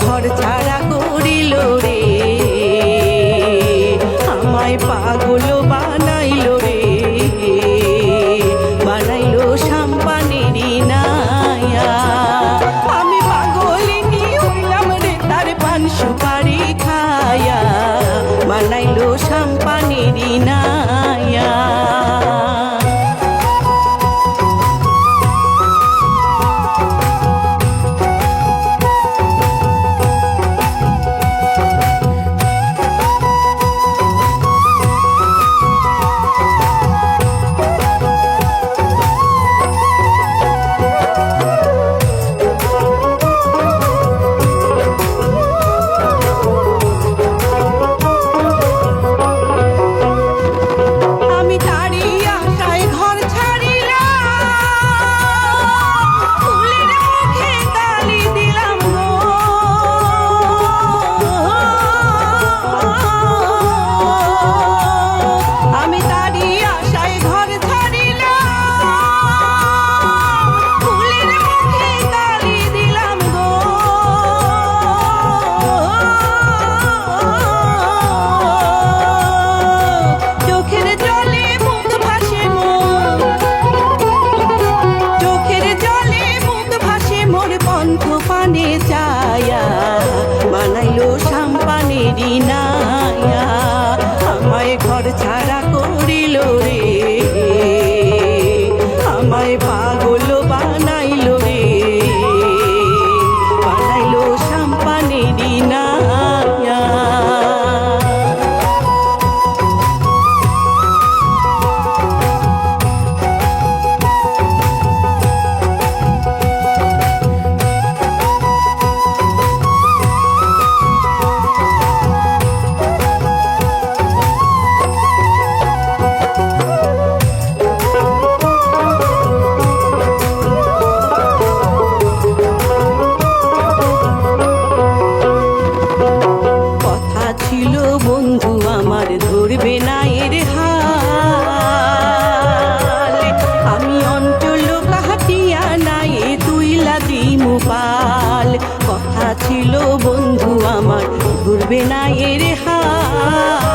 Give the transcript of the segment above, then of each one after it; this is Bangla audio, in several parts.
ঘর ছাড়া করিল রে। আমায় পাগল বানাইল রে। বানাইল সাম্পানির আমি পাগল হইলাম রে, তার পান সুপারি খায়া। বানাইল সাম্পানির না ধরবে না এর হাল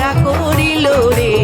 করিল রে।